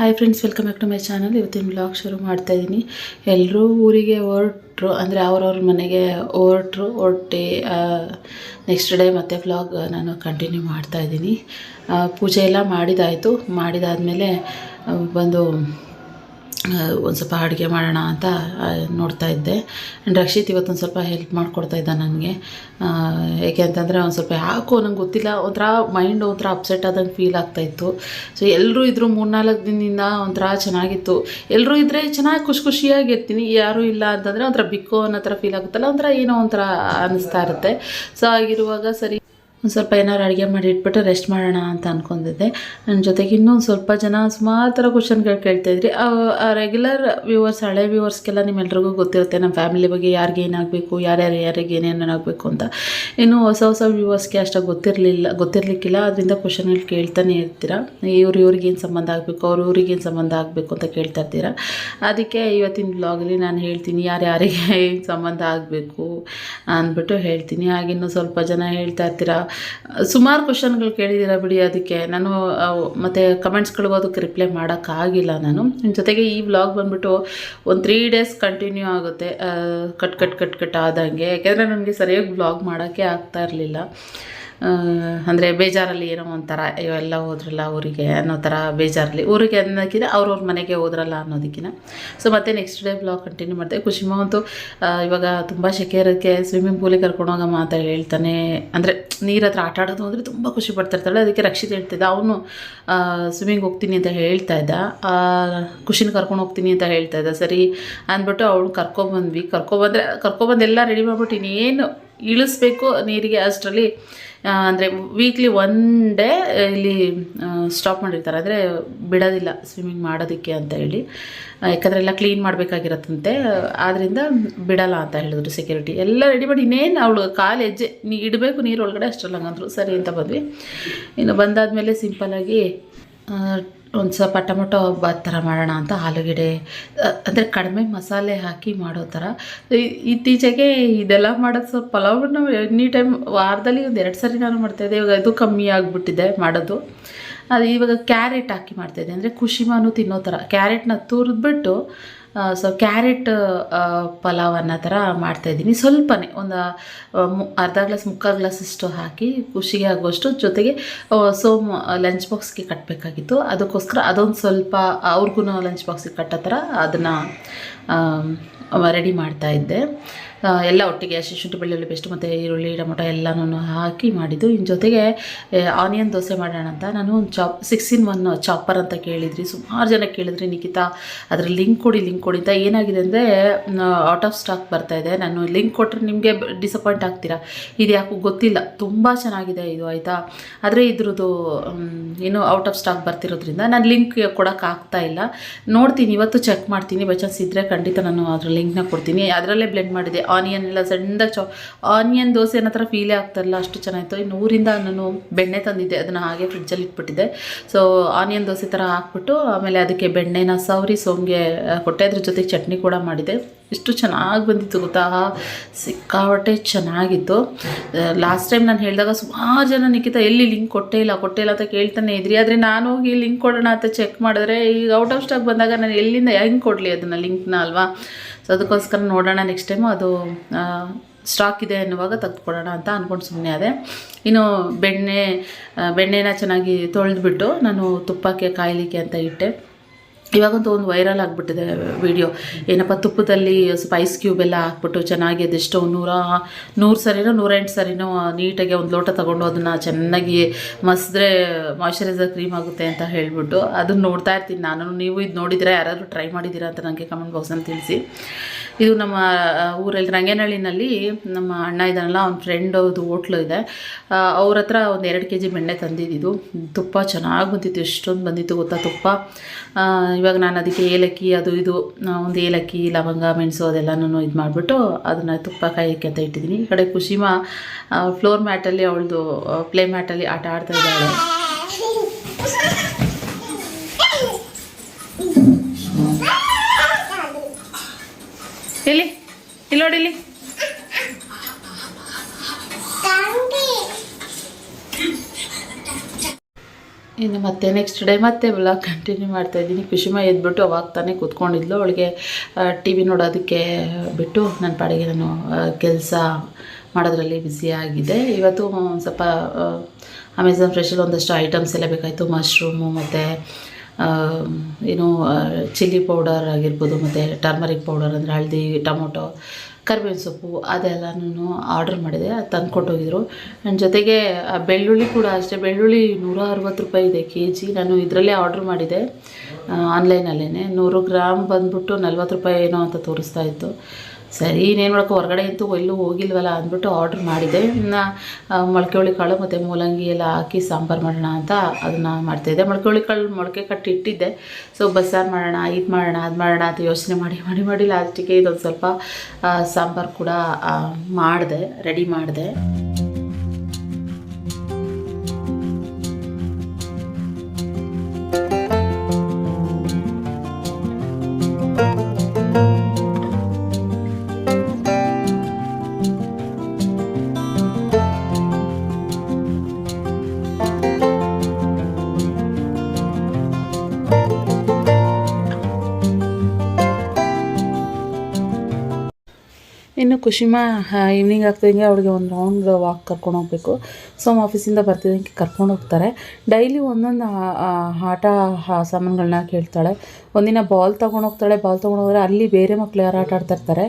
Hi friends welcome back to my channel ಇವತ್ತಿನ blog ಶುರು ಮಾಡ್ತಾ ಇದ್ದೀನಿ ಎಲ್ಲರೂ ಊರಿಗೆ ಹೊರಟ್ರು, ಅಂದರೆ ಅವ್ರವ್ರ ಮನೆಗೆ ಹೊರಟ್ರು ಹೊರಟಿ ನೆಕ್ಸ್ಟ್ ಡೇ ಮತ್ತೆ ಬ್ಲಾಗ್ ನಾನು ಕಂಟಿನ್ಯೂ ಮಾಡ್ತಾ ಇದ್ದೀನಿ ಪೂಜೆ ಎಲ್ಲ ಮಾಡಿದಾಯಿತು. ಮಾಡಿದಾದಮೇಲೆ ಬಂದು ಒಂದು ಸ್ವಲ್ಪ ಅಡುಗೆ ಮಾಡೋಣ ಅಂತ ನೋಡ್ತಾ ಇದ್ದೆ. ಆ್ಯಂಡ್ ರಕ್ಷಿತ್ ಇವತ್ತೊಂದು ಸ್ವಲ್ಪ ಹೆಲ್ಪ್ ಮಾಡಿಕೊಡ್ತಾ ಇದ್ದ ನನಗೆ. ಏಕೆ ಅಂತಂದರೆ ಒಂದು ಸ್ವಲ್ಪ ಯಾಕೋ ನಂಗೆ ಗೊತ್ತಿಲ್ಲ, ಒಂಥರ ಮೈಂಡ್ ಒಂಥರ ಅಪ್ಸೆಟ್ ಆದಂಗೆ ಫೀಲ್ ಆಗ್ತಾಯಿತ್ತು ಸೊ ಎಲ್ಲರೂ ಇದ್ದರು ಮೂರ್ನಾಲ್ಕು ದಿನದಿಂದ ಒಂಥರ ಚೆನ್ನಾಗಿತ್ತು. ಎಲ್ಲರೂ ಇದ್ದರೆ ಚೆನ್ನಾಗಿ ಖುಷಿ ಖುಷಿಯಾಗಿರ್ತೀನಿ ಯಾರೂ ಇಲ್ಲ ಅಂತಂದರೆ ಒಂಥರ ಬಿಕ್ಕೋ ಅನ್ನೋ ಥರ ಫೀಲ್ ಆಗುತ್ತಲ್ಲ, ಒಂಥರ ಏನೋ ಒಂಥರ ಅನ್ನಿಸ್ತಾ ಇರುತ್ತೆ. ಸೊ ಆಗಿರುವಾಗ ಸರಿ ಒಂದು ಸ್ವಲ್ಪ ಏನಾದ್ರು ಅಡುಗೆ ಮಾಡಿ ಇಟ್ಬಿಟ್ಟು ರೆಸ್ಟ್ ಮಾಡೋಣ ಅಂತ ಅಂದ್ಕೊಂಡಿದ್ದೆ ನನ್ನ ಜೊತೆಗೆ ಇನ್ನೂ ಒಂದು ಸ್ವಲ್ಪ ಜನ ಸುಮಾರು ಥರ ಕ್ವಶನ್ಗಳು ಕೇಳ್ತಾಯಿದ್ರಿ ರೆಗ್ಯುಲರ್ ವ್ಯೂವರ್ಸ್ ಹಳೆ ವ್ಯೂವರ್ಸ್ಗೆಲ್ಲ ನಿಮ್ಮೆಲ್ರಿಗೂ ಗೊತ್ತಿರುತ್ತೆ ನಮ್ಮ ಫ್ಯಾಮಿಲಿ ಬಗ್ಗೆ ಯಾರಿಗೆ ಏನಾಗಬೇಕು, ಯಾರ್ಯಾರು, ಯಾರಿಗೆ ಏನೇನು ಆಗಬೇಕು ಅಂತ. ಇನ್ನು ಹೊಸ ಹೊಸ ವ್ಯೂವರ್ಸ್ಗೆ ಅಷ್ಟಾಗಿ ಗೊತ್ತಿರಲಿಲ್ಲ, ಗೊತ್ತಿರಲಿಕ್ಕಿಲ್ಲ. ಅದರಿಂದ ಕ್ವಶನ್ಗಳು ಕೇಳ್ತಾನೆ ಇರ್ತೀರ? ಇವ್ರು ಇವ್ರಿಗೆ ಏನು ಸಂಬಂಧ ಆಗಬೇಕು, ಅವ್ರು ಇವ್ರಿಗೆ ಏನು ಸಂಬಂಧ ಆಗಬೇಕು ಅಂತ ಕೇಳ್ತಾ ಇರ್ತೀರ? ಅದಕ್ಕೆ ಇವತ್ತಿನ ಬ್ಲಾಗಲ್ಲಿ ನಾನು ಹೇಳ್ತೀನಿ ಯಾರು ಯಾರಿಗೆ ಸಂಬಂಧ ಆಗಬೇಕು ಅಂದ್ಬಿಟ್ಟು ಹೇಳ್ತೀನಿ. ಹಾಗಿನ್ನು ಸ್ವಲ್ಪ ಜನ ಹೇಳ್ತಾ ಇರ್ತೀರ ಸುಮಾರು ಕ್ವಶನ್ಗಳು ಕೇಳಿದ್ದೀರ ಬಿಡಿ ಅದಕ್ಕೆ. ನಾನು ಮತ್ತು ಕಮೆಂಟ್ಸ್ಗಳಿಗೂ ಅದಕ್ಕೆ ರಿಪ್ಲೈ ಮಾಡೋಕ್ಕಾಗಿಲ್ಲ ನಾನು. ಜೊತೆಗೆ ಈ ವ್ಲಾಗ್ ಬಂದುಬಿಟ್ಟು ಒಂದು ತ್ರೀ ಡೇಸ್ ಕಂಟಿನ್ಯೂ ಆಗುತ್ತೆ ಕಟ್ ಕಟ್ ಕಟ್ ಕಟ್ ಆದಂಗೆ. ಯಾಕೆಂದರೆ ನನಗೆ ಸರಿಯಾಗಿ ವ್ಲಾಗ್ ಮಾಡೋಕ್ಕೆ ಆಗ್ತಾ ಇರಲಿಲ್ಲ. ಅಂದರೆ ಬೇಜಾರಲ್ಲಿ ಏನೋ ಒಂಥರ ಇವೆಲ್ಲ ಹೋದ್ರಲ್ಲ ಊರಿಗೆ ಅನ್ನೋ ಥರ ಬೇಜಾರಲ್ಲಿ. ಊರಿಗೆ ಅನ್ನೋಕ್ಕಿಂತ ಅವ್ರವ್ರ ಮನೆಗೆ ಹೋದ್ರಲ್ಲ ಅನ್ನೋದಕ್ಕಿಂತ ಸೊ ಮತ್ತೆ ನೆಕ್ಸ್ಟ್ ಡೇ ಬ್ಲಾಗ್ ಕಂಟಿನ್ಯೂ ಮಾಡಿದೆ. ಖುಷಿಮ ಅಂತೂ ಇವಾಗ ತುಂಬ ಶೆಕೆ ಇರೋಕ್ಕೆ ಸ್ವಿಮ್ಮಿಂಗ್ ಪೂಲಿಗೆ ಕರ್ಕೊಂಡೋಗಮ್ಮ ಅಂತ ಹೇಳ್ತಾನೆ. ಅಂದರೆ ನೀರ ಹತ್ರ ಆಟ ಆಡೋದು ಅಂದರೆ ತುಂಬ ಖುಷಿ ಪಡ್ತಿರ್ತಾಳೆ. ಅದಕ್ಕೆ ರಕ್ಷಿತ್ ಹೇಳ್ತಿದ್ದ. ಅವನು ಸ್ವಿಮ್ಮಿಂಗ್ ಹೋಗ್ತೀನಿ ಅಂತ ಹೇಳ್ತಾ ಇದ್ದ. ಖುಷಿನ ಕರ್ಕೊಂಡು ಹೋಗ್ತೀನಿ ಅಂತ ಹೇಳ್ತಾ ಇದ್ದ. ಸರಿ ಅಂದ್ಬಿಟ್ಟು ಅವಳು ಕರ್ಕೊಬಂದ್ವಿ. ಕರ್ಕೊಬಂದ್ರೆ, ಕರ್ಕೊಬಂದು ಎಲ್ಲ ರೆಡಿ ಮಾಡ್ಬಿಟ್ಟು ಇನ್ನೇನು ಇಳಿಸ್ಬೇಕು ನೀರಿಗೆ ಅಷ್ಟರಲ್ಲಿ ಅಂದರೆ ವೀಕ್ಲಿ ಒನ್ ಡೇ ಇಲ್ಲಿ ಸ್ಟಾಪ್ ಮಾಡಿರ್ತಾರೆ. ಅಂದರೆ ಬಿಡೋದಿಲ್ಲ ಸ್ವಿಮ್ಮಿಂಗ್ ಮಾಡೋದಕ್ಕೆ ಅಂತ ಹೇಳಿ. ಯಾಕಂದರೆ ಎಲ್ಲ ಕ್ಲೀನ್ ಮಾಡಬೇಕಾಗಿರತ್ತಂತೆ. ಆದ್ದರಿಂದ ಬಿಡಲ್ಲ ಅಂತ ಹೇಳಿದ್ರು ಸೆಕ್ಯೂರಿಟಿ ಎಲ್ಲ ರೆಡಿ ಮಾಡಿ ಇನ್ನೇನು ಅವಳು ಕಾಲು ಹೆಜ್ಜೆ, ನೀ ಇಡಬೇಕು ನೀರು ಒಳಗಡೆ ಅಷ್ಟರಲ್ಲಿ ಹಂಗಂದ್ರು ಸರಿ ಅಂತ ಬಂದ್ವಿ. ಇನ್ನು ಬಂದಾದಮೇಲೆ ಸಿಂಪಲ್ಲಾಗಿ ಒಂದು ಸ್ವಲ್ಪ ಟೊಮೊಟೊ ಬಾತ್ ಥರ ಮಾಡೋಣ ಅಂತ ಆಲೂಗೆಡ್ಡೆ ಅಂದರೆ ಕಡಿಮೆ ಮಸಾಲೆ ಹಾಕಿ ಮಾಡೋ ಥರ. ಇತ್ತೀಚೆಗೆ ಇದೆಲ್ಲ ಮಾಡೋದು ಸ್ವಲ್ಪ ಪಲಾವನ್ನು ಎನಿ ಟೈಮ್ ವಾರದಲ್ಲಿ ಒಂದು ಎರಡು ಸರಿ ನಾನು ಮಾಡ್ತಾಯಿದ್ದೆ ಇವಾಗ ಇದು ಕಮ್ಮಿ ಆಗಿಬಿಟ್ಟಿದೆ ಮಾಡೋದು. ಅದು ಇವಾಗ ಕ್ಯಾರೆಟ್ ಹಾಕಿ ಮಾಡ್ತಾಯಿದ್ದೆ ಅಂದರೆ ಖುಷಿಮಾನು ತಿನ್ನೋ ಥರ. ಕ್ಯಾರೆಟ್ನ ತುರಿದ್ಬಿಟ್ಟು ಸೊ ಕ್ಯಾರೆಟ್ ಪಲಾವ್ ಅನ್ನೋ ಥರ ಮಾಡ್ತಾಯಿದ್ದೀನಿ ಸ್ವಲ್ಪನೇ ಒಂದು ಅರ್ಧ ಗ್ಲಾಸ್, ಮುಕ್ಕಾಲು ಗ್ಲಾಸಷ್ಟು ಹಾಕಿ ಖುಷಿಗೆ ಆಗುವಷ್ಟು ಜೊತೆಗೆ ಸೋಮ್ ಲಂಚ್ ಬಾಕ್ಸ್ಗೆ ಕಟ್ಟಬೇಕಾಗಿತ್ತು ಅದಕ್ಕೋಸ್ಕರ ಅದೊಂದು ಸ್ವಲ್ಪ ಅವ್ರಿಗೂ ಲಂಚ್ ಬಾಕ್ಸಿಗೆ ಕಟ್ಟೋ ಥರ ಅದನ್ನು ರೆಡಿ ಮಾಡ್ತಾ ಇದ್ದೆ. ಎಲ್ಲ ಒಟ್ಟಿಗೆ ಶುಂಠಿ ಬೆಳ್ಳುಳ್ಳಿ ಪೇಸ್ಟ್ ಮತ್ತು ಈರುಳ್ಳಿ, ಟೊಮೊಟೊ ಎಲ್ಲನೂ ಹಾಕಿ ಮಾಡಿದ್ದು. ಇನ್ನು ಜೊತೆಗೆ ಆನಿಯನ್ ದೋಸೆ ಮಾಡೋಣ ಅಂತ ನಾನು ಒಂದು chop six in one chopper ಅಂತ ಕೇಳಿದ್ರಿ. ಸುಮಾರು ಜನ ಕೇಳಿದ್ರಿ ನಿಖಿತಾ. ಅದ್ರ ಲಿಂಕ್ ಕೊಡಿ ಲಿಂಕ್ ಕೊಡಿ ಅಂತ ಏನಾಗಿದೆ ಅಂದರೆ ಔಟ್ ಆಫ್ ಸ್ಟಾಕ್ ಬರ್ತಾ ಇದೆ. ನಾನು ಲಿಂಕ್ ಕೊಟ್ಟರೆ ನಿಮಗೆ ಡಿಸಪಾಯಿಂಟ್ ಆಗ್ತೀರಾ? ಇದು ಯಾಕೋ ಗೊತ್ತಿಲ್ಲ. ತುಂಬ ಚೆನ್ನಾಗಿದೆ ಇದು, ಆಯಿತಾ? ಆದರೆ ಇದ್ರದ್ದು ಏನು ಔಟ್ ಆಫ್ ಸ್ಟಾಕ್ ಬರ್ತಿರೋದ್ರಿಂದ ನಾನು ಲಿಂಕ್ ಕೊಡೋಕೆ ಆಗ್ತಾ ಇಲ್ಲ. ನೋಡ್ತೀನಿ, ಇವತ್ತು ಚೆಕ್ ಮಾಡ್ತೀನಿ. ಬೈ ಚಾನ್ಸ್ ಇದ್ದರೆ ಖಂಡಿತ ನಾನು ಅದ್ರ ಲಿಂಕ್ನ ಕೊಡ್ತೀನಿ. ಅದರಲ್ಲೇ ಬ್ಲೆಂಡ್ ಮಾಡಿದೆ. ಆನಿಯನ್ ಎಲ್ಲ ಸಣ್ಣದಾಗಿ ಚಾ ಆನಿಯನ್ ದೋಸೆ ಅನ್ನೋ ಥರ ಫೀಲೇ ಆಗ್ತಾಯಿಲ್ಲ ಅಷ್ಟು ಚೆನ್ನಾಗಿತ್ತು. ಇನ್ನು ಊರಿಂದ ನಾನು ಬೆಣ್ಣೆ ತಂದಿದ್ದೆ, ಅದನ್ನು ಹಾಗೆ ಫ್ರಿಡ್ಜಲ್ಲಿ ಇಟ್ಬಿಟ್ಟಿದ್ದೆ. ಸೊ ಆನಿಯನ್ ದೋಸೆ ಥರ ಹಾಕ್ಬಿಟ್ಟು, ಆಮೇಲೆ ಅದಕ್ಕೆ ಬೆಣ್ಣೆನ ಸವರಿ ಸೋಂಗೆ ಕೊಟ್ಟೆ ಅದ್ರ ಜೊತೆಗೆ ಚಟ್ನಿ ಕೂಡ ಮಾಡಿದೆ. ಇಷ್ಟು ಚೆನ್ನಾಗಿ ಬಂದಿತ್ತು ಗೊತ್ತಾ? ಸಿಕ್ಕಾಪಟ್ಟೆ ಚೆನ್ನಾಗಿತ್ತು. ಲಾಸ್ಟ್ ಟೈಮ್ ನಾನು ಹೇಳಿದಾಗ ಸುಮಾರು ಜನ ನಿಖಿತ, ಎಲ್ಲಿ ಲಿಂಕ್ ಕೊಟ್ಟೇ ಇಲ್ಲ ಕೊಟ್ಟೇ ಇಲ್ಲ ಅಂತ ಕೇಳ್ತಾನೆ ಇದ್ರಿ. ಆದರೆ ನಾನು ಹೋಗಿ ಲಿಂಕ್ ಕೊಡೋಣ ಅಂತ ಚೆಕ್ ಮಾಡಿದ್ರೆ, ಈಗ ಔಟ್ ಆಫ್ ಸ್ಟಾಕ್ ಬಂದಾಗ ನಾನು ಎಲ್ಲಿಂದ ಹೆಂಗೆ ಕೊಡಲಿ ಅದನ್ನು ಲಿಂಕ್ನ ಅಲ್ವಾ? ಸೊ ಅದಕ್ಕೋಸ್ಕರ ನೋಡೋಣ ನೆಕ್ಸ್ಟ್ ಟೈಮು ಅದು ಸ್ಟಾಕ್ ಇದೆ ಅನ್ನುವಾಗ ತೆಗೆದುಕೊಡೋಣ ಅಂತ ಅಂದ್ಕೊಂಡು ಸುಮ್ಮನೆ ಅದೇ ಇನ್ನು ಬೆಣ್ಣೆ ಬೆಣ್ಣೆನ ಚೆನ್ನಾಗಿ ತೊಳೆದ್ಬಿಟ್ಟು ನಾನು ತುಪ್ಪಕ್ಕೆ ಕಾಯಲಿಕ್ಕೆ ಅಂತ ಇಟ್ಟೆ. ಇವಾಗಂತೂ ಒಂದು ವೈರಲ್ ಆಗಿಬಿಟ್ಟಿದೆ ವಿಡಿಯೋ. ಏನಪ್ಪ, ತುಪ್ಪದಲ್ಲಿ ಸ್ಪೈಸ್ ಕ್ಯೂಬ್ ಎಲ್ಲ ಹಾಕ್ಬಿಟ್ಟು ಚೆನ್ನಾಗಿ ಅದೆಷ್ಟೋ ನೂರ, ನೂರು ಸರಿನೋ, ನೂರೆಂಟು ಸರಿನೋ ನೀಟಾಗಿ ಒಂದು ಲೋಟ ತೊಗೊಂಡು ಅದನ್ನು ಚೆನ್ನಾಗಿ ಮಸಿದ್ರೆ ಮಾಯ್ಶ್ಚರೈಸರ್ ಕ್ರೀಮ್ ಆಗುತ್ತೆ ಅಂತ ಹೇಳಿಬಿಟ್ಟು ಅದನ್ನು ನೋಡ್ತಾ ಇರ್ತೀನಿ. ನಾನು, ನೀವು ಇದು ನೋಡಿದರೆ ಯಾರಾದರೂ ಟ್ರೈ ಮಾಡಿದ್ದೀರಾ ಅಂತ ನನಗೆ ಕಮೆಂಟ್ ಬಾಕ್ಸಲ್ಲಿ ತಿಳಿಸಿ. ಇದು ನಮ್ಮ ಊರಲ್ಲಿ ರಂಗೇನಹಳ್ಳಿನಲ್ಲಿ ನಮ್ಮ ಅಣ್ಣ ಇದ್ದಾನಲ್ಲ, ಅವ್ನ ಫ್ರೆಂಡ್ ಅವ್ರದ್ದು ಹೋಟ್ಲು ಇದೆ. ಅವ್ರ ಹತ್ರ ಒಂದು ಎರಡು ಕೆ ಜಿ ಬೆಣ್ಣೆ ತಂದಿದ್ದು ತುಪ್ಪ ಚೆನ್ನಾಗಿ ಬಂದಿತ್ತು, ಎಷ್ಟೊಂದು ಬಂದಿತ್ತು ಗೊತ್ತಾ ತುಪ್ಪ. ಇವಾಗ ನಾನು ಅದಕ್ಕೆ ಏಲಕ್ಕಿ, ಅದು ಇದು ಒಂದು ಏಲಕ್ಕಿ, ಲವಂಗ, ಮೆಣಸು ಅದೆಲ್ಲನೂ ಇದು ಮಾಡಿಬಿಟ್ಟು ಅದನ್ನು ತುಪ್ಪ ಕಾಯಕ್ಕೆ ಅಂತ ಇಟ್ಟಿದ್ದೀನಿ ಈ ಕಡೆ ಕುಶಿಮ ಫ್ಲೋರ್ ಮ್ಯಾಟಲ್ಲಿ ಅವಳದು ಪ್ಲೇ ಮ್ಯಾಟಲ್ಲಿ ಆಟ ಆಡ್ತಾ ಇದ್ದಾಳೆ. ಇಲ್ಲಿ ಇಲ್ಲಿ ನೋಡಿ ಇಲ್ಲಿ. ಇನ್ನು ಮತ್ತೆ ನೆಕ್ಸ್ಟ್ ಡೇ ಮತ್ತೆ ಬ್ಲಾಗ್ ಕಂಟಿನ್ಯೂ ಮಾಡ್ತಾ ಇದ್ದೀನಿ. ಖುಷಿಮ ಎದ್ಬಿಟ್ಟು ಅವಾಗ ತಾನೇ ಕೂತ್ಕೊಂಡಿದ್ಲು. ಅವಳಿಗೆ ಟಿ ವಿ ನೋಡೋದಕ್ಕೆ ಬಿಟ್ಟು ನನ್ನ ಪಾಡಿಗೆ ನಾನು ಕೆಲಸ ಮಾಡೋದ್ರಲ್ಲಿ ಬ್ಯುಸಿ ಆಗಿದೆ. ಇವತ್ತು ಸ್ವಲ್ಪ ಅಮೆಝಾನ್ ಫ್ರೆಶಲ್ಲಿ ಒಂದಷ್ಟು ಐಟಮ್ಸ್ ಎಲ್ಲ ಬೇಕಾಯಿತು. ಮಶ್ರೂಮು ಮತ್ತು ಏನು ಚಿಲ್ಲಿ ಪೌಡರ್ ಆಗಿರ್ಬೋದು, ಮತ್ತು ಟರ್ಮರಿಕ್ ಪೌಡರ್ ಅಂದರೆ ಹಳದಿ ಟೊಮೊಟೊ, ಕರಿಬೇವಿನ ಸೊಪ್ಪು ಅದೆಲ್ಲನೂ ಆರ್ಡ್ರ್ ಮಾಡಿದೆ, ಅದು ತಂದು ಕೊಟ್ಟೋಗಿದ್ರು ನನ್ನ ಜೊತೆಗೆ ಬೆಳ್ಳುಳ್ಳಿ ಕೂಡ ಅಷ್ಟೇ, ಬೆಳ್ಳುಳ್ಳಿ ನೂರ ಅರವತ್ತು ರೂಪಾಯಿ ಇದೆ ಕೆ ಜಿ ನಾನು ಇದರಲ್ಲೇ ಆರ್ಡ್ರ್ ಮಾಡಿದೆ. ಆನ್ಲೈನಲ್ಲೇ ನೂರು ಗ್ರಾಮ್ ಬಂದ್ಬಿಟ್ಟು ನಲ್ವತ್ತು ರೂಪಾಯಿ ಏನೋ ಅಂತ ತೋರಿಸ್ತಾ ಇತ್ತು. ಸರಿ, ಇನ್ನೇನು ಮಾಡೋಕೆ ಹೊರಗಡೆ ಅಂತೂ ಎಲ್ಲೂ ಹೋಗಿಲ್ವಲ್ಲ ಅಂದ್ಬಿಟ್ಟು ಆರ್ಡ್ರ್ ಮಾಡಿದೆ. ಇನ್ನು ಮೊಳಕೆ ಹುಳಿ ಕಾಳು ಮತ್ತು ಮೂಲಂಗಿ ಎಲ್ಲ ಹಾಕಿ ಸಾಂಬಾರು ಮಾಡೋಣ ಅಂತ ಅದನ್ನು ಮಾಡ್ತಾಯಿದ್ದೆ ಮೊಳಕೆ ಹುಳಿ ಕಾಳು ಮೊಳಕೆ ಕಟ್ಟಿ ಇಟ್ಟಿದ್ದೆ. ಸೊ ಬಸ್ಸಾರು ಮಾಡೋಣ, ಇದು ಮಾಡೋಣ, ಅದು ಮಾಡೋಣ ಅಂತ ಯೋಚನೆ ಮಾಡಿ ಮಾಡಿ ಮಾಡಿ ಲಾಸ್ಟಿಗೆ ಇದೊಂದು ಸ್ವಲ್ಪ ಸಾಂಬಾರು ಕೂಡ ಮಾಡಿದೆ ರೆಡಿ ಮಾಡಿದೆ. ಕುಶಿಮ ಈವ್ನಿಂಗ್ ಆಗ್ತಿದ್ದಂಗೆ ಅವಳಿಗೆ ಒಂದು ರೌಂಡ್ ವಾಕ್ ಕರ್ಕೊಂಡು ಹೋಗಬೇಕು. ಸೊ ಆಫೀಸಿಂದ ಬರ್ತಿದ್ದಂಗೆ ಕರ್ಕೊಂಡು ಹೋಗ್ತಾರೆ. ಡೈಲಿ ಒಂದೊಂದು ಆಟ ಸಾಮಾನುಗಳನ್ನ ಕೇಳ್ತಾಳೆ. ಒಂದಿನ ಬಾಲ್ ತೊಗೊಂಡೋಗ್ತಾಳೆ ಬಾಲ್ ತೊಗೊಂಡು ಹೋದ್ರೆ ಅಲ್ಲಿ ಬೇರೆ ಮಕ್ಕಳು ಯಾರು ಆಟ ಆಡ್ತಾ ಇರ್ತಾರೆ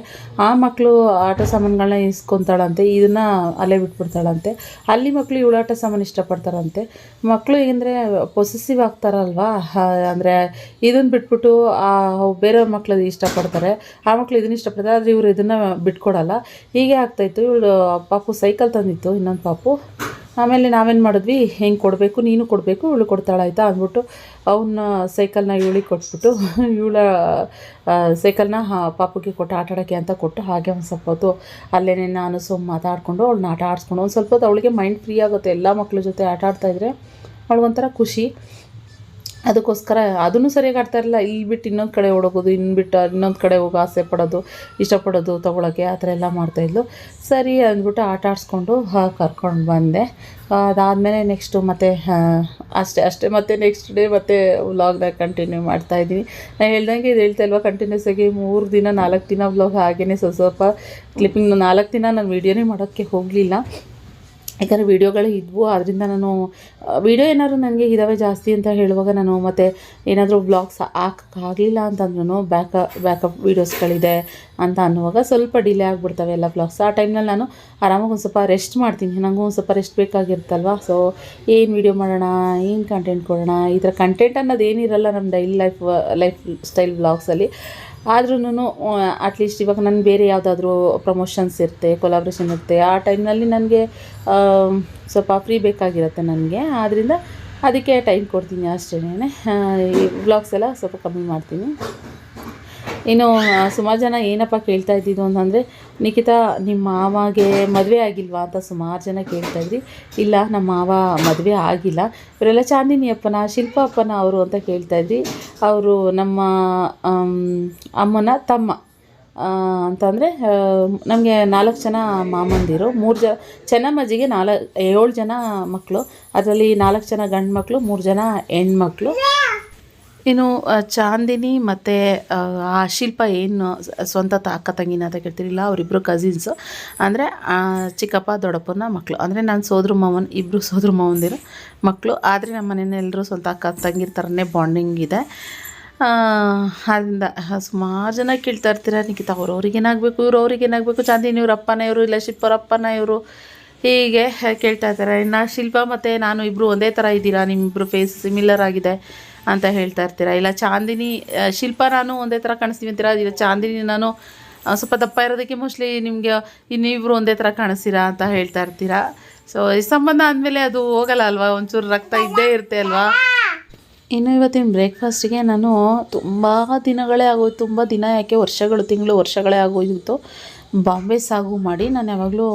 ಆ ಮಕ್ಕಳು ಆಟ ಸಾಮಾನುಗಳನ್ನ ಇಸ್ಕೊತಾಳಂತೆ, ಇದನ್ನು ಅಲ್ಲೇ ಬಿಟ್ಬಿಡ್ತಾಳಂತೆ. ಅಲ್ಲಿ ಮಕ್ಕಳು ಇವಳು ಆಟ ಸಾಮಾನು ಇಷ್ಟಪಡ್ತಾರಂತೆ. ಮಕ್ಕಳು ಹೇಗೆಂದರೆ ಪೊಸೆಸಿವ್ ಆಗ್ತಾರಲ್ವಾ? ಅಂದರೆ ಇದನ್ನು ಬಿಟ್ಬಿಟ್ಟು ಬೇರೆಯವ್ರ ಮಕ್ಕಳು ಇಷ್ಟಪಡ್ತಾರೆ. ಆ ಮಕ್ಕಳು ಇದನ್ನ ಇಷ್ಟಪಡ್ತಾರೆ, ಆದರೆ ಇವರು ಇದನ್ನು ಬಿಟ್ಕೊಡಲ್ಲ. ಹೀಗೆ ಆಗ್ತಾಯಿತ್ತು ಇವಳು ಪಾಪು ಸೈಕಲ್ ತಂದಿತ್ತು, ಇನ್ನೊಂದು ಪಾಪು. ಆಮೇಲೆ ನಾವೇನು ಮಾಡಿದ್ವಿ, ಹೆಂಗೆ ಕೊಡಬೇಕು, ನೀನು ಕೊಡಬೇಕು, ಇವಳು ಕೊಡ್ತಾಳಾಯ್ತಾ ಅಂದ್ಬಿಟ್ಟು ಅವನ್ನ ಸೈಕಲ್ನ ಇವಳಿಗೆ ಕೊಟ್ಬಿಟ್ಟು, ಇವಳ ಸೈಕಲ್ನ ಪಾಪುಗೆ ಕೊಟ್ಟು ಆಟ ಆಡೋಕ್ಕೆ ಅಂತ ಕೊಟ್ಟು ಹಾಗೆ ಒಂದು ಸ್ವಲ್ಪ ಹೊತ್ತು ಅಲ್ಲೇ ನಾನು ಸುಮ್ಮ ಮಾತಾಡಿಕೊಂಡು ಅವಳನ್ನ ಆಟ ಆಡಿಸ್ಕೊಂಡು ಒಂದು ಸ್ವಲ್ಪ ಹೊತ್ತು ಅವಳಿಗೆ ಮೈಂಡ್ ಫ್ರೀ ಆಗುತ್ತೆ. ಎಲ್ಲ ಮಕ್ಕಳ ಜೊತೆ ಆಟ ಆಡ್ತಾಯಿದ್ರೆ ಅವಳಿಗೊಂಥರ ಖುಷಿ. ಅದಕ್ಕೋಸ್ಕರ ಅದನ್ನು ಸರಿಯಾಗಿ ಆಡ್ತಾ ಇರಲಿಲ್ಲ ಇಲ್ಲಿ ಬಿಟ್ಟು ಇನ್ನೊಂದು ಕಡೆ ಓಡೋಗೋದು, ಇನ್ನು ಬಿಟ್ಟು ಇನ್ನೊಂದು ಕಡೆ ಹೋಗಿ ಆಸೆ ಪಡೋದು, ಇಷ್ಟಪಡೋದು, ತೊಗೊಳಕ್ಕೆ ಆ ಥರ ಎಲ್ಲ ಮಾಡ್ತಾಯಿದ್ಲು ಸರಿ ಅಂದ್ಬಿಟ್ಟು ಆಟ ಆಡಿಸ್ಕೊಂಡು ಕರ್ಕೊಂಡು ಬಂದೆ. ಅದಾದಮೇಲೆ ನೆಕ್ಸ್ಟು ಮತ್ತೆ ಅಷ್ಟೇ ಅಷ್ಟೇ ಮತ್ತೆ ನೆಕ್ಸ್ಟ್ ಡೇ ಮತ್ತೆ ವ್ಲಾಗ್ದಾಗ ಕಂಟಿನ್ಯೂ ಮಾಡ್ತಾಯಿದ್ದೀನಿ ನಾನು ಹೇಳ್ದಂಗೆ ಇದು ಹೇಳ್ತಾ ಇಲ್ವಾ ಕಂಟಿನ್ಯೂಸ್ ಆಗಿ ಮೂರು ದಿನ, ನಾಲ್ಕು ದಿನ ವ್ಲಾಗ್ ಹಾಗೇ ಸ್ವಲ್ಪ ಸ್ವಲ್ಪ ಕ್ಲಿಪ್ಪಿಂಗ್ ನಾಲ್ಕು ದಿನ ನಾನು ವೀಡಿಯೋನೇ ಮಾಡೋಕ್ಕೆ ಹೋಗಲಿಲ್ಲ. ಯಾಕಂದರೆ ವೀಡಿಯೋಗಳು ಇದ್ವು ಅದರಿಂದ ನಾನು ವೀಡಿಯೋ ಏನಾದ್ರು ನನಗೆ ಇದಾವೆ ಜಾಸ್ತಿ ಅಂತ ಹೇಳುವಾಗ ನಾನು ಮತ್ತು ಏನಾದರೂ ಬ್ಲಾಗ್ಸ್ ಹಾಕೋಕ್ಕಾಗಲಿಲ್ಲ ಅಂತಂದ್ರೂ ಬ್ಯಾಕ ಬ್ಯಾಕಪ್ ವೀಡಿಯೋಸ್ಗಳಿದೆ ಅಂತ ಅನ್ನುವಾಗ ಸ್ವಲ್ಪ ಡಿಲೇ ಆಗಿಬಿಡ್ತವೆ ಎಲ್ಲ ಬ್ಲಾಗ್ಸ್ ಆ ಟೈಮ್ನಲ್ಲಿ ನಾನು ಆರಾಮಾಗಿ ಒಂದು ಸ್ವಲ್ಪ ರೆಸ್ಟ್ ಮಾಡ್ತೀನಿ. ನನಗೂ ಒಂದು ಸ್ವಲ್ಪ ರೆಸ್ಟ್ ಬೇಕಾಗಿರುತ್ತಲ್ವ ಸೊ ಏನು ವೀಡಿಯೋ ಮಾಡೋಣ, ಏನು ಕಂಟೆಂಟ್ ಕೊಡೋಣ, ಈ ಥರ ಕಂಟೆಂಟ್ ಅನ್ನೋದು ಏನಿರಲ್ಲ ನಮ್ಮ ಡೈಲಿ ಲೈಫ್ ಲೈಫ್ ಸ್ಟೈಲ್ ಬ್ಲಾಗ್ಸಲ್ಲಿ ಆದ್ರೂ ಅಟ್ಲೀಸ್ಟ್ ಇವಾಗ ನಾನು ಬೇರೆ ಯಾವುದಾದ್ರೂ ಪ್ರಮೋಷನ್ಸ್ ಇರುತ್ತೆ ಕೊಲಾಬ್ರೇಷನ್ ಇರುತ್ತೆ, ಆ ಟೈಮ್ನಲ್ಲಿ ನನಗೆ ಸ್ವಲ್ಪ ಫ್ರೀ ಬೇಕಾಗಿರುತ್ತೆ ನನಗೆ. ಆದ್ದರಿಂದ ಅದಕ್ಕೆ ಟೈಮ್ ಕೊಡ್ತೀನಿ ಅಷ್ಟೇ ಈ ವ್ಲಾಗ್ಸ್ ಎಲ್ಲ ಸ್ವಲ್ಪ ಕಮ್ಮಿ ಮಾಡ್ತೀನಿ. ಇನ್ನು ಸುಮಾರು ಜನ ಏನಪ್ಪ ಕೇಳ್ತಾ ಇದ್ದಿದ್ದು ಅಂತಂದರೆ ನಿಖಿತಾ, ನಿಮ್ಮ ಮಾವಾಗೆ ಮದುವೆ ಆಗಿಲ್ವಾ ಅಂತ ಸುಮಾರು ಜನ ಕೇಳ್ತಾ ಇದ್ರಿ. ಇಲ್ಲ, ನಮ್ಮ ಮಾವ ಮದುವೆ ಆಗಿಲ್ಲ. ಇವರೆಲ್ಲ ಚಾಂದಿನಿ ಅಪ್ಪನ, ಶಿಲ್ಪ ಅಪ್ಪನ ಅವರು ಅಂತ ಕೇಳ್ತಾ ಇದ್ರಿ. ಅವರು ನಮ್ಮ ಅಮ್ಮನ ತಮ್ಮ ಅಂತಂದರೆ ನಮಗೆ ನಾಲ್ಕು ಜನ ಮಾಮಂದಿರು, ಮೂರು ಜನ ಚೆನ್ನಮ್ಮಜ್ಜಿಗೆ ನಾಲ್ಕು ಏಳು ಜನ ಮಕ್ಕಳು ಅದರಲ್ಲಿ ನಾಲ್ಕು ಜನ ಗಂಡು ಮಕ್ಕಳು ಮೂರು ಜನ ಹೆಣ್ಮಕ್ಳು. ಇನ್ನು ಚಾಂದಿನಿ ಮತ್ತು, ಆ ಶಿಲ್ಪ ಏನು ಸ್ವಂತ ಅಕ್ಕ ತಂಗಿನ ಅಂತ ಕೇಳ್ತಿರಲಿಲ್ಲ ಅವರಿಬ್ಬರು ಕಸಿನ್ಸು ಅಂದರೆ ಚಿಕ್ಕಪ್ಪ, ದೊಡ್ಡಪ್ಪನ ಮಕ್ಕಳು ಅಂದರೆ, ನಾನು ಸೋದ್ರ ಮಾವನ ಇಬ್ಬರು ಸೋದ್ರ ಮಾವಂದಿರು ಮಕ್ಕಳು ಆದರೆ ನಮ್ಮ ಮನೇಲಿ ಎಲ್ಲರೂ ಸ್ವಂತ ಅಕ್ಕ ತಂಗಿರ ಥರನೇ ಬಾಂಡಿಂಗ್ ಇದೆ ಅದರಿಂದ ಸುಮಾರು ಜನ ಕೇಳ್ತಾ ಇರ್ತೀರ, ನಿಖಿತ ಅವ್ರವ್ರಿಗೆ ಏನಾಗಬೇಕು ಇವ್ರು ಅವ್ರಿಗೆ ಏನಾಗಬೇಕು, ಚಾಂದಿನಿ ಇವ್ರ ಅಪ್ಪನ ಇವರು, ಇಲ್ಲ ಶಿಲ್ಪವ್ರ ಅಪ್ಪನ ಇವರು. ಹೀಗೆ ಕೇಳ್ತಾ ಇರ್ತಾರೆ. ಇನ್ನು ಶಿಲ್ಪ ಮತ್ತು ನಾನು ಇಬ್ಬರು ಒಂದೇ ಥರ ಇದ್ದೀರಾ? ನಿಮ್ಮಿಬ್ಬರು ಫೇಸ್ ಸಿಮಿಲರ್ ಆಗಿದೆ. ಅಂತ ಹೇಳ್ತಾ ಇರ್ತೀರಾ? ಇಲ್ಲ, ಚಾಂದಿನಿ ಶಿಲ್ಪ ನಾನು ಒಂದೇ ಥರ ಕಾಣಿಸ್ತೀವಿ ಅಂತೀರಾ? ಇಲ್ಲ, ಚಾಂದಿನಿ ನಾನು ಸ್ವಲ್ಪ ದಪ್ಪ ಇರೋದಕ್ಕೆ ಮೋಸ್ಟ್ಲಿ ನಿಮಗೆ ಇನ್ನಿಬ್ರು ಒಂದೇ ಥರ ಕಾಣಿಸ್ತೀರಾ ಅಂತ ಹೇಳ್ತಾ ಇರ್ತೀರಾ? ಸೊ ಈ ಸಂಬಂಧ ಅಂದಮೇಲೆ ಅದು ಹೋಗಲ್ಲ ಅಲ್ವಾ? ಒಂಚೂರು ರಕ್ತ ಇದ್ದೇ ಇರುತ್ತೆ ಅಲ್ವಾ? ಇನ್ನು ಇವತ್ತಿನ ಬ್ರೇಕ್ಫಾಸ್ಟಿಗೆ ನಾನು ತುಂಬ ದಿನಗಳೇ ಆಗೋಯ್ತು ತುಂಬ ದಿನ ಯಾಕೆ ವರ್ಷಗಳು, ತಿಂಗಳು ವರ್ಷಗಳೇ ಆಗೋಯ್ತು. ಬಾಂಬೆ ಸಾಗು ಮಾಡಿ ನಾನು ಯಾವಾಗಲೂ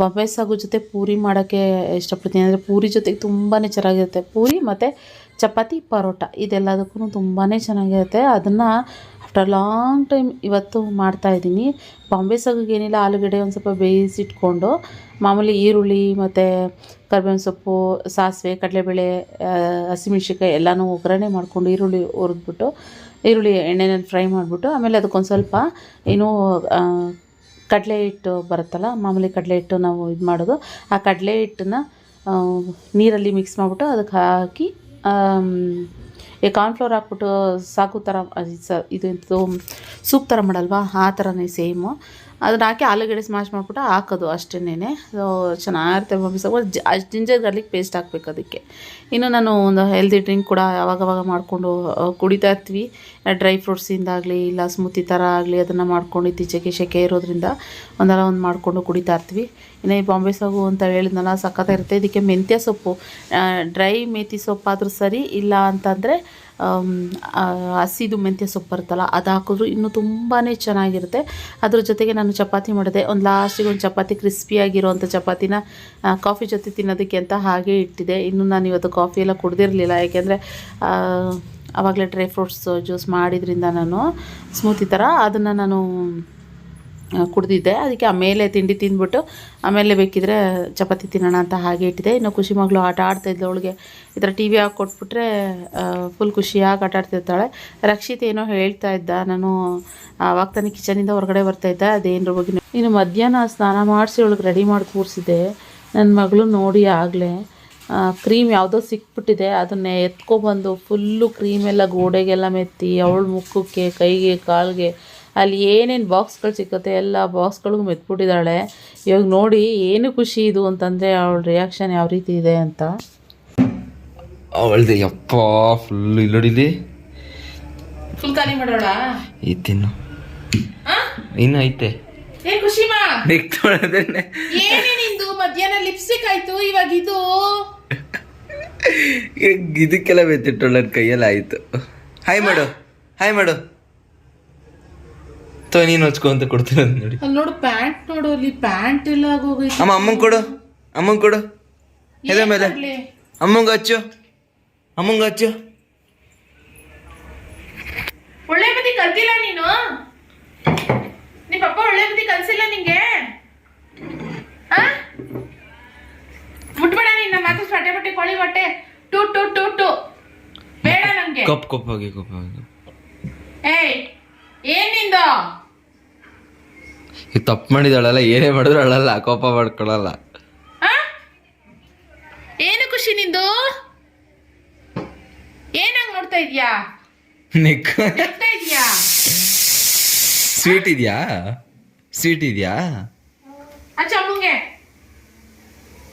ಬಾಂಬೆ ಸಾಗು ಜೊತೆ ಪೂರಿ ಮಾಡೋಕ್ಕೆ ಇಷ್ಟಪಡ್ತೀನಿ. ಅಂದರೆ ಪೂರಿ ಜೊತೆಗೆ ತುಂಬಾ ಚೆನ್ನಾಗಿರುತ್ತೆ. ಪೂರಿ ಮತ್ತು ಚಪಾತಿ, ಪರೋಟ ಇದೆಲ್ಲದಕ್ಕೂ ತುಂಬಾ ಚೆನ್ನಾಗಿರುತ್ತೆ. ಅದನ್ನು ಆಫ್ಟರ್ ಲಾಂಗ್ ಟೈಮ್ ಇವತ್ತು ಮಾಡ್ತಾ ಇದ್ದೀನಿ. ಬಾಂಬೆ ಏನಿಲ್ಲ, ಆಲೂಗಡ್ಡೆ ಒಂದು ಸ್ವಲ್ಪ ಬೇಯಿಸಿಟ್ಕೊಂಡು, ಮಾಮೂಲಿ ಈರುಳ್ಳಿ ಮತ್ತು ಕರ್ಬೇವಿನ ಸೊಪ್ಪು, ಸಾಸಿವೆ, ಕಡಲೆಬೇಳೆ ಹಸಿಮೆಣ್ಸಿನ್ಕಾಯಿ ಎಲ್ಲನೂ ಒಗ್ಗರಣೆ ಮಾಡಿಕೊಂಡು ಈರುಳ್ಳಿ ಹುರಿದ್ಬಿಟ್ಟು, ಈರುಳ್ಳಿ ಎಣ್ಣೆನಲ್ಲಿ ಫ್ರೈ ಮಾಡಿಬಿಟ್ಟು, ಆಮೇಲೆ ಅದಕ್ಕೊಂದು ಸ್ವಲ್ಪ ಏನು ಕಡಲೆ ಹಿಟ್ಟು ಬರುತ್ತಲ್ಲ, ಮಾಮೂಲಿ ಕಡಲೆ ಹಿಟ್ಟು ನಾವು ಇದು ಮಾಡೋದು ಆ ಕಡಲೆ ಹಿಟ್ಟನ್ನ ನೀರಲ್ಲಿ ಮಿಕ್ಸ್ ಮಾಡಿಬಿಟ್ಟು ಅದಕ್ಕೆ ಹಾಕಿ ಈ ಕಾರ್ನ್ಫ್ಲೋರ್ ಹಾಕ್ಬಿಟ್ಟು ಸಾಕು ಥರ ಇದು ಸೂಪ್ ಥರ ಮಾಡಲ್ವಾ? ಆ ಥರನೇ ಸೇಮು ಅದನ್ನ ಹಾಕಿ ಆಲೂಗಡ್ಡೆ ಸ್ಮ್ಯಾಶ್ ಮಾಡಿಬಿಟ್ಟು ಹಾಕೋದು ಅಷ್ಟೇನೆ ಸೊ ಚೆನ್ನಾಗಿರುತ್ತೆ ಬೊಂಬೆ ಸಾಗು ಜ, ಅಷ್ಟು ಜಿಂಜರ್ ಗಾರ್ಲಿಕ್ ಪೇಸ್ಟ್ ಹಾಕ್ಬೇಕು ಅದಕ್ಕೆ. ಇನ್ನು ನಾನು ಒಂದು ಹೆಲ್ದಿ ಡ್ರಿಂಕ್ ಕೂಡ ಯಾವಾಗವಾಗ ಮಾಡಿಕೊಂಡು ಕುಡಿತಾ ಇರ್ತೀವಿ. ಡ್ರೈ ಫ್ರೂಟ್ಸಿಂದಾಗಲಿ ಇಲ್ಲ ಸ್ಮೂತಿ ಥರ ಆಗಲಿ ಅದನ್ನು ಮಾಡ್ಕೊಂಡು ಇತ್ತೀಚೆಗೆ ಶೆಕೆ ಇರೋದ್ರಿಂದ ಒಂದಲ್ಲ ಒಂದು ಮಾಡಿಕೊಂಡು ಕುಡಿತಾ ಇರ್ತೀವಿ. ಇನ್ನು ಈ ಬಾಂಬೆ ಸಾಗು ಅಂತ ಹೇಳಿದ್ನಲ್ಲ, ಸಖತ್ತಾಗಿರುತ್ತೆ. ಇದಕ್ಕೆ ಮೆಂತ್ಯ ಸೊಪ್ಪು ಡ್ರೈ ಮೇಥಿ ಸೊಪ್ಪಾದರೂ ಸರಿ, ಇಲ್ಲ ಅಂತಂದರೆ ಹಸಿದು ಮೆಂತ್ಯ ಸೊಪ್ಪು ಬರುತ್ತಲ್ಲ ಅದು ಹಾಕಿದ್ರು ಇನ್ನೂ ತುಂಬಾ ಚೆನ್ನಾಗಿರುತ್ತೆ. ಅದ್ರ ಜೊತೆಗೆ ನಾನು ಚಪಾತಿ ಮಾಡಿದೆ. ಒಂದು ಲಾಸ್ಟಿಗೆ ಒಂದು ಚಪಾತಿ ಕ್ರಿಸ್ಪಿಯಾಗಿರೋವಂಥ ಚಪಾತಿನ ಕಾಫಿ ಜೊತೆ ತಿನ್ನೋದಕ್ಕೆ ಅಂತ ಹಾಗೆ ಇಟ್ಟಿದೆ. ಇನ್ನು ನಾನು ಇವತ್ತು ಕಾಫಿ ಎಲ್ಲ ಕುಡ್ದಿರಲಿಲ್ಲ. ಯಾಕೆಂದರೆ ಆವಾಗಲೇ ಡ್ರೈ ಫ್ರೂಟ್ಸ್ ಜ್ಯೂಸ್ ಮಾಡಿದ್ರಿಂದ ನಾನು ಸ್ಮೂತಿ ಥರ ಅದನ್ನು ನಾನು ಕುಡ್ದಿದ್ದೆ. ಅದಕ್ಕೆ ಆಮೇಲೆ ತಿಂಡಿ ತಿಂದ್ಬಿಟ್ಟು ಆಮೇಲೆ ಬೇಕಿದ್ರೆ ಚಪಾತಿ ತಿನ್ನೋಣ ಅಂತ ಹಾಗೆ ಇಟ್ಟಿದ್ದೆ. ಇನ್ನು ಖುಷಿ ಮಗಳು ಆಟ ಆಡ್ತಾಯಿದ್ಲು ಅವಳಿಗೆ ಈ ಥರ ಟಿ ವಿ ಹಾಕಿ ಕೊಟ್ಬಿಟ್ರೆ ಫುಲ್ ಖುಷಿಯಾಗಿ ಆಟ ಆಡ್ತಿರ್ತಾಳೆ ರಕ್ಷಿತ್ ಏನೋ ಹೇಳ್ತಾ ಇದ್ದ. ನಾನು ಆವಾಗ ತಾನೇ ಕಿಚನಿಂದ ಹೊರಗಡೆ ಬರ್ತಾಯಿದ್ದೆ ಅದೇನರ ಬಗ್ಗೆ ಇನ್ನು ಮಧ್ಯಾಹ್ನ ಸ್ನಾನ ಮಾಡಿಸಿ ಅವಳಿಗೆ ರೆಡಿ ಮಾಡಿ ಕೂರಿಸಿದೆ ನನ್ನ ಮಗಳು ನೋಡಿ ಆಗಲೇ ಕ್ರೀಮ್ ಯಾವುದೋ ಸಿಕ್ಬಿಟ್ಟಿದೆ. ಅದನ್ನೇ ಎತ್ಕೊಬಂದು ಫುಲ್ಲು ಕ್ರೀಮೆಲ್ಲ ಗೋಡೆಗೆಲ್ಲ ಮೆತ್ತಿ, ಅವಳು ಮುಖಕ್ಕೆ, ಕೈಗೆ, ಕಾಲಿಗೆ ಅಲ್ಲಿ ಏನೇನು ಬಾಕ್ಸ್ಗಳು ಸಿಕ್ಕುತ್ತೆ ಎಲ್ಲ ಬಾಕ್ಸ್ಗಳಿಗೂ ಮೆತ್ಬಿಟ್ಟಿದ್ದಾಳೆ. ಇವಾಗ ನೋಡಿ ಏನು ಖುಷಿ ಇದು ಅಂತಂದರೆ ಅವಳ ರಿಯಾಕ್ಷನ್ ಯಾವ ರೀತಿ ಇದೆ ಅಂತ. ಅವಳದೇ ಯಪ್ಪ ಫುಲ್ ಇಲ್ಲೊಡಿಲಿ ಫುಲ್ ಖಾಲಿ ಮಾಡೋಣ ಇತ್ತಿನ್ನು ತಿನ್ನು. ಇನ್ನು ಐತೆ. ಏ ಖುಷಿ ಮಾ. ಏನೇ ನಿಂದು ಮಧ್ಯಾಹ್ನ ಲಿಪ್ಸ್ಟಿಕ್ ಆಯ್ತು ಇವಾಗ ಇದು. ಇದಕ್ಕೆಲ್ಲ ಬೆತ್ತಿಟ್ಟೊಳ್ಳ ಕೈಯಲ್ಲಿ ಆಯ್ತು. ಹಾಯ್ ಮಾಡು. ಹಾಯ್ ಮಾಡು. ತೋ ನೀನು ಹಚ್ಕೊ ಅಂತ ಕೊಡ್ತೀನಿ ಅಂತ ನೋಡಿ. ಅಲ್ಲಿ ನೋಡು ಪ್ಯಾಂಟ್ ನೋಡು ಅಲ್ಲಿ ಪ್ಯಾಂಟ್ ಎಲ್ಲ ಆಗೋಗೈತೆ. ಅಮ್ಮ ಅಮ್ಮಂಗೆ ಕೊಡು ಅಮ್ಮಂಗೆ ಕೊಡು. ಎದೆ ಮೇಲೆ. ಕೊಡ್ಲಿ? ಅಮ್ಮಂಗೆ ಹಚ್ಚು. ಅಮ್ಮಂಗೆ ಹಚ್ಚು. ಒಳ್ಳೆ ಬುದ್ಧಿ ಕಲ್ತಿಲ್ಲ ನೀನು? ನಿಮ್ಮ ಪಪ್ಪ ಒಳ್ಳೆ ಬುದ್ಧಿ ಕಲ್ಸಿಲ್ಲ ನಿಂಗೆ? ಆ? ಮುಟ್ಬೇಡ ನಿನ್ನ ಮಾತು ಸೊಟ್ಟೆ ಬಟ್ಟೆ ಕೋಳಿ ಬಟ್ಟೆ ಟು ಟು ಟು ಟು. ಬೇಡ ನಂಗೆ. ಕಪ್ ಕಪ್ ಹೋಗಿ ಕಪ್ ಹೋಗಿ ಏಯ್ ಏನ್ ನಿಂದು? ಈಗ ತಪ್ಪು ಮಾಡಿದಾಳಲ್ಲ ಏನೇ ಮಾಡಿದ್ರು ಅಳಲ್ಲ ಕೋಪ ಮಾಡ್ಕೊಳಲ್ಲ? ಏನು ಖುಷಿ ನಿಂದು? ಏನಾಗ ನೋಡ್ತಾ ಇದ್ಯಾ? ನಿಕ್ಕ ನೋಡ್ತಾ ಇದ್ಯಾ? ಸ್ವೀಟ್ ಇದೆಯಾ? ಸ್ವೀಟ್ ಇದೆಯಾ? ಹಚ್ಚು ಅಮ್ಮಂಗೆ.